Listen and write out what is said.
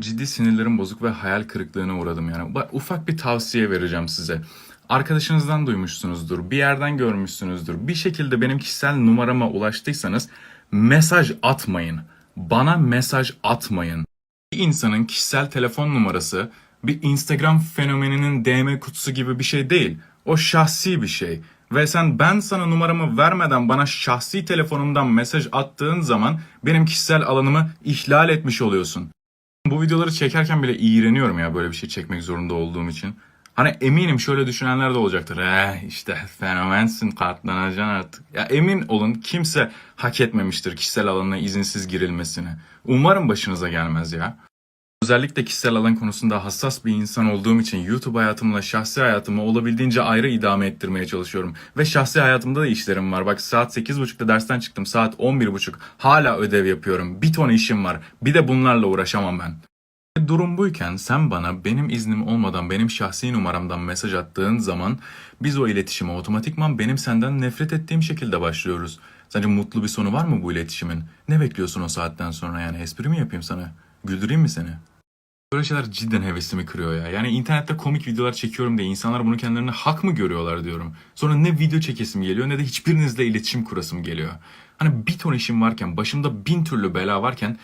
Ciddi sinirlerim bozuk ve hayal kırıklığına uğradım yani. Ufak bir tavsiye vereceğim size. Arkadaşınızdan duymuşsunuzdur, bir yerden görmüşsünüzdür. Bir şekilde benim kişisel numarama ulaştıysanız mesaj atmayın. Bana mesaj atmayın. Bir insanın kişisel telefon numarası bir Instagram fenomeninin DM kutusu gibi bir şey değil. O şahsi bir şey. Ve sen ben sana numaramı vermeden bana şahsi telefonumdan mesaj attığın zaman benim kişisel alanımı ihlal etmiş oluyorsun. Bu videoları çekerken bile iğreniyorum ya böyle bir şey çekmek zorunda olduğum için. Hani eminim şöyle düşünenler de olacaktır. Eh işte fenomensin katlanacaksın artık. Ya emin olun kimse hak etmemiştir kişisel alanına izinsiz girilmesini. Umarım başınıza gelmez ya. Özellikle kişisel alan konusunda hassas bir insan olduğum için YouTube hayatımla şahsi hayatımı olabildiğince ayrı idame ettirmeye çalışıyorum. Ve şahsi hayatımda da işlerim var. Bak saat 8.30'da dersten çıktım. Saat 11.30. Hala ödev yapıyorum. Bir ton işim var. Bir de bunlarla uğraşamam ben. Durum buyken sen bana benim iznim olmadan benim şahsi numaramdan mesaj attığın zaman biz o iletişime otomatikman benim senden nefret ettiğim şekilde başlıyoruz. Sence mutlu bir sonu var mı bu iletişimin? Ne bekliyorsun o saatten sonra yani espri mi yapayım sana? Güldüreyim mi seni? Böyle şeyler cidden hevesimi kırıyor ya. Yani internette komik videolar çekiyorum diye insanlar bunu kendilerine hak mı görüyorlar diyorum. Sonra ne video çekesim geliyor ne de hiçbirinizle iletişim kurasım geliyor. Hani bir ton işim varken, başımda bin türlü bela varken